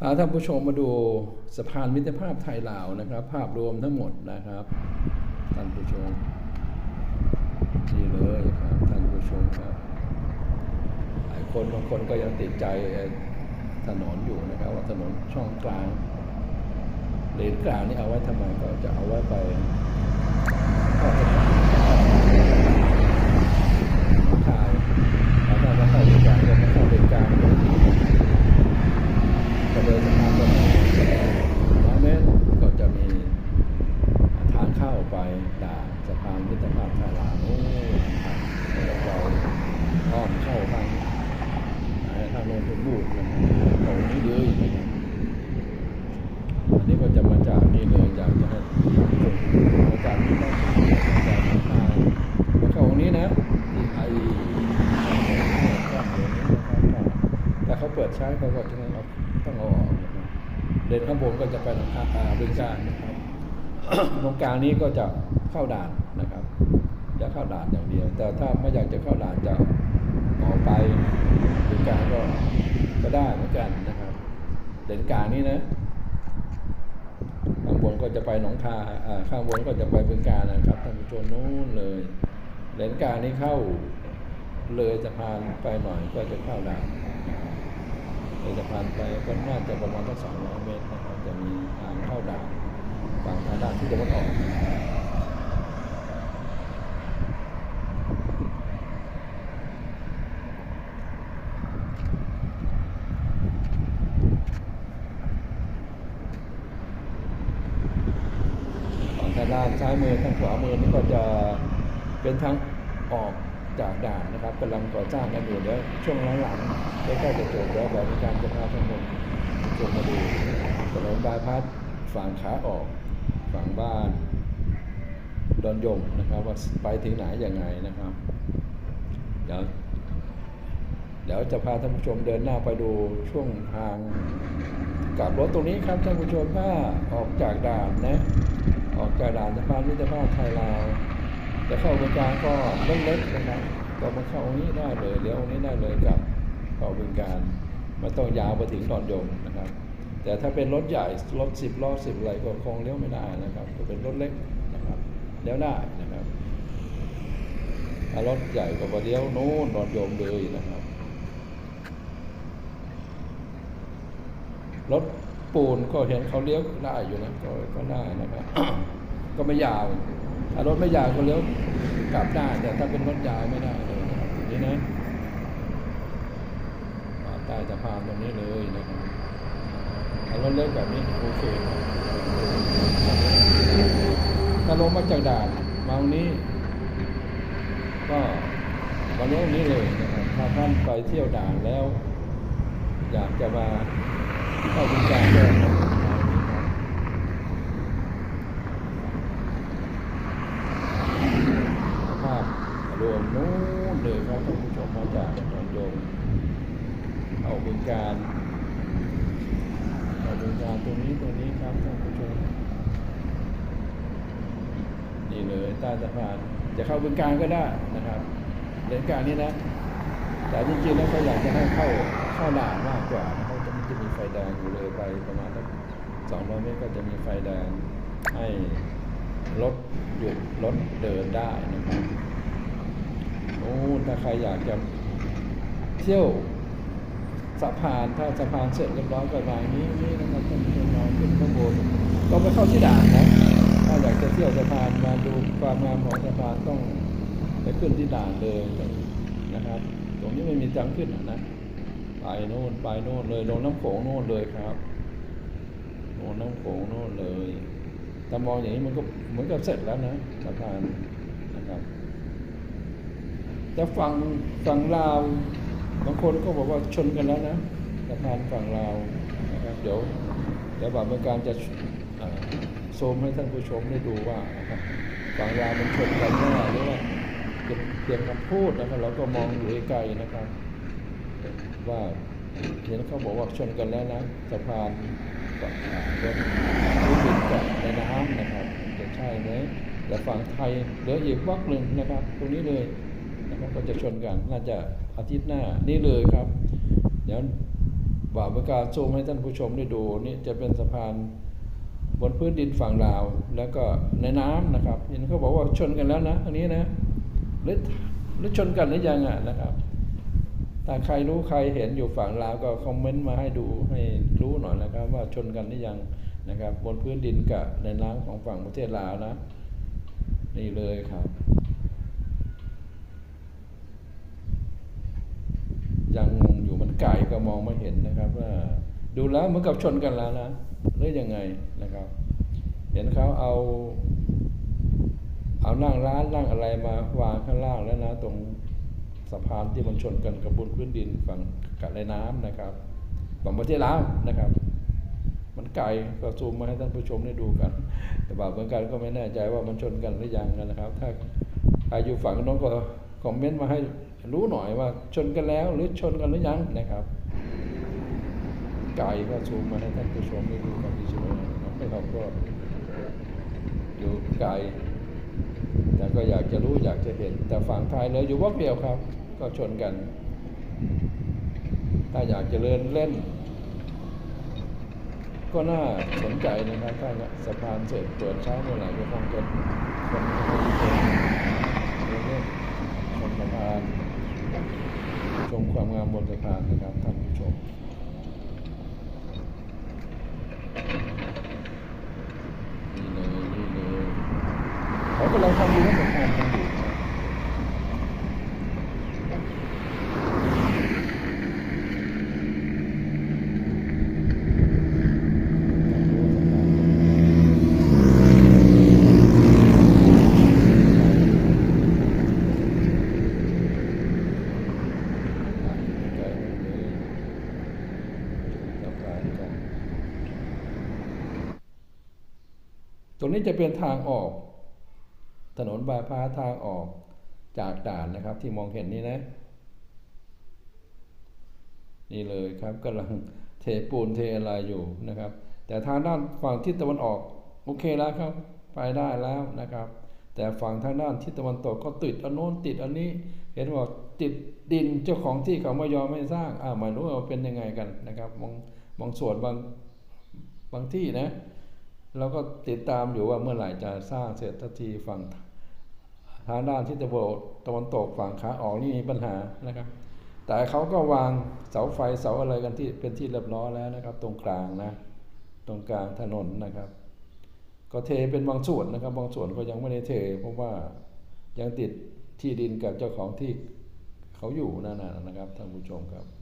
พาท่านผู้ชมมาดูสะพานมิตรภาพไทยลาวนะครับ ภาพรวมทั้งหมดนะครับท่านผู้ชมนี่เลยครับท่านผู้ชมครับหลายคนบางคนก็ยังติดใจถนนอยู่นะครับ ว่าถนนช่องกลางเลนกลางนี่เอาไว้ทำไมก็จะเอาไว้ไปเข้าสถานถ่ายแล้วกลางก็ไม่เข้าเลนกลางเลยก็เลยสะพานตรงนี้ร้อยเมตรก็จะมีทางเข้าไปด่านสะพานมิตรภาพไทยลาวโอ้ครับแล้วเราอ้อมเข้าทางไหนทางโนนทบุรีนะครับตรงนี้เลยนะครับ อันนี้ก็จะมาจากนี่เลยอยากจะให้มาจากนี่นะมาจากน้ำตาลแล้วก็ตรงนี้นะที่ไอแต่เขาเปิ ดใช้เขาก็จะต้องเอาต้องเอาออกนะครับเดินข้างบนก็จะไปทางอาอาบริการนะครับตรงกลางนี้ก็จะเข้าด่านนะครับ จะเข้าด่านอย่างเดียว แต่ถ้าไม่อยากจะเข้าด่านจะออกไปบริการก็ก็ได้เหมือนกันนะครับ เดินกลางนี้นะข้างบนก็จะไปหนองคายอ่าข้างบนก็จะไปบึงการนะครับท่านผู้ชมนู้นเลยเลนกลางนี้เข้าเลยสะพานไปหน่อยก็จะเข้าด่านนะครับ เลยสะพานไปก็น่าจะประมาณสักสองร้อยเมตรนะครับจะมีทางเข้าด่านฝั่งทางด้านที่ตะวันออกฝั่งทางด้านซ้ายมือทางขวามือนี่ก็จะเป็นทางออก จากด่านนะครับกำลังก่อสร้างกันอยู่เดี๋ยวช่วงหลังๆใกล้ๆจะจบแล้วแบบมีการจะพาทั้งหมดชมมาดูถนนบายพาสฝั่งขาออกฝั่งบ้านดอนยมนะครับว่าไปถึงไหนยังไงนะครับ เดี๋ยวเดี๋ยวจะพาท่านผู้ชมเดินหน้าไปดูช่วงทางกลับรถตรงนี้ครับท่านผู้ชมถ้าออกจากด่านนะออกจากด่านสะพานมิตรภาพไทยลาว จะเข้าบึงการก็เล็กๆนะครับก็มาเข้านี้ได้เลยเลี้ยวนี้ได้เลยกับเข้าบึงการไม่ต้องยาวไปถึงดอนยมนะครับ แต่ถ้าเป็นรถใหญ่รถสิบล้อสิบอะไรก็คงเลี้ยวไม่ได้นะครับก็เป็นรถเล็กนะครับเลี้ยวได้นะครับรถใหญ่ก็ไปเลี้ยวโน้นดอนยมเลยนะครับรถปูนก็เห็นเขาเลี้ยวได้อยู่นะก็ก็ได้นะครับ ก็ไม่ยาว ถ้ารถไม่ยาวก็เลี้ยวกลับได้แต่ถ้าเป็นรถยาวไม่ได้เลยนะครับอย่างนี้นะอ่าใต้สะพานตรงนี้เลยนะครับถ้ารถเล็กแบบนี้โอเคครับถ้าลงมาจากด่านมาตรงนี้ ก็มาเลี้ยวนี้เลยนะครับถ้าท่านไปเที่ยวด่านแล้ว อยากจะมาเข้าบริการก็มาตรงนี้ครับภาพรวมนู้นเลยครับท่านผู้ช มาจากนนยงเข้าบริการเข้าบริการตรงนี้ตรงนี้ครับท่านผู้ชมนี่เลยใต้สะพานจะเข้าบริการก็ได้นะครับเลนกลารนี้นะ แต่จริงๆแล้วเขาอยากจะให้เข้าเข้าด่านมากกว่าเขาจะมันจะมีไฟแดงอยู่เลยไปประมาณสักสองร้อยเมตรก็จะมีไฟแดงให้รถหยุดรถเดินได้นะครับ โอ้ถ้าใครอยากจะเที่ยวสะพานถ้าสะพานเสร็จเรียบร้อยก็มานี้นี่นะครับท่านผู้ชมขึ้นข้างบนก็ไปเข้าที่ด่านนะถ้าอยากจะเที่ยวสะพานมาดูความงามของสะพานต้องไปขึ้นที่ด่านเลยนะครับ ตรงนี้ไม่มีจังขึ้นนะไปโน่นไปโน่นเลยลงน้ำโขงโน่นเลยครับลงน้ำโขงโน่นเลยถ้ามองอย่างนี้มันก็เหมือนกับเสร็จแล้วนะสะพานนะครับ แต่ฝั่งฝั่งลาวบางคนก็บอกว่าชนกันแล้วนะสะพานฝั่งลาวนะครับเดี๋ยวเดี๋ยวบาทเมืองการจะโซมให้ท่านผู้ชมได้ดูว่านะครับฝั่งลาวมันชนกันแน่หรือว่าเป็นเพียงคำพูดนะครับเราก็มองอยู่ไกลนะครับ ว่าเห็นเขาบอกว่าชนกันแล้วนะสะพานกับอ่ารถผู้บินกับในน้ำนะครับจะใช่ไหมแต่ฝั่งไทยเหลืออีกวักหนึ่งนะครับ ตรงนี้เลย นะครับก็จะชนกันน่าจะอาทิตย์หน้านี่เลยครับ เดี๋ยวบ่าวประกาศซูมให้ท่านผู้ชมได้ดูนี่จะเป็นสะพานบนพื้นดินฝั่งลาว แล้วก็ในน้ำนะครับเห็นเขาบอกว่าชนกันแล้วนะอันนี้นะหรือหรือชนกันหรือยังอะนะครับถ้าใครรู้ใครเห็นอยู่ฝั่งลาวก็คอมเมนต์มาให้ดูให้รู้หน่อยนะครับ ว่าชนกันหรือยังนะครับ บนพื้นดินกับในน้ำของฝั่งประเทศลาวนะ นี่เลยครับ ยังงงอยู่มันไกลก็มองไม่เห็นนะครับว่าดูแล้วเหมือนกับชนกันแล้วนะหรือยังไงนะครับ เห็นเขาเอา เอานั่งร้านนั่งอะไรมาวางข้างล่างแล้วนะ ตรงสะพานที่มันชนกันกับบนพื้นดินฝั่งกับในน้ำนะครับฝั่งประเทศลาวนะครับ มันไกลก็ซูมมาให้ท่านผู้ชมได้ดูกัน แต่บางเหมือนกันก็ไม่แน่ใจว่ามันชนกันหรือยังนะครับ ถ้าใครอยู่ฝั่งน้นก็คอมเมนต์มาให้ รู้หน่อยว่าชนกันแล้วหรือชนกันหรือยังนะครับไกลก็ซูมมาให้ท่านผู้ชมได้ดูกันเฉยๆนะครับไม่เราก็อยู่ไกลแต่ก็อยากจะรู้อยากจะเห็น แต่ฝั่งไทยเลยอยู่วักเดียวครับ ก็ชนกัน ถ้าอยากจะเล่นเล่น ก็น่าสนใจนะครับถ้าสะพานเสร็จเปิดเช้าเมื่อไหร่ก็คงจะคนคนคนเล่นเล่นสะพาน ชมความงามบนสะพานนะครับท่านผู้ชมนี่เลยนี่เลยเขากำลังทำรั้วสะพานกันอยู่ครับทำรั้วสะพานไกลเลยสะพานกัน ตรงนี้จะเป็นทางออก ถนนบายพาสทางออกจากด่านนะครับที่มองเห็นนี่นะ นี่เลยครับกำลังเทปูนเทอะไรอยู่นะครับ แต่ทางด้านฝั่งทิศตะวันออกโอเคแล้วครับ ไปได้แล้วนะครับ แต่ฝั่งทางด้านทิศตะวันตกก็ติดอันโน้นติดอันนี้ เห็นว่าติดดินเจ้าของที่เขาไม่ยอมไม่สร้างอ่าไม่รู้ว่าเป็นยังไงกันนะครับบางบางส่วนบางบางที่นะ เราก็ติดตามอยู่ว่าเมื่อไหร่จะสร้างเสร็จทันทีฝั่งทางด้านทิศตะวันตะวันตกฝั่งขาออกนี่มีปัญหานะครับ แต่เขาก็วางเสาไฟเสาอะไรกันที่เป็นที่เรียบร้อยแล้วนะครับ ตรงกลางนะ ตรงกลางถนนนะครับ ก็เทเป็นบางส่วนนะครับ บางส่วนก็ยังไม่ได้เท เพราะว่ายังติดที่ดินกับเจ้าของที่เขาอยู่นั่นนะนะครับท่านผู้ชมครับ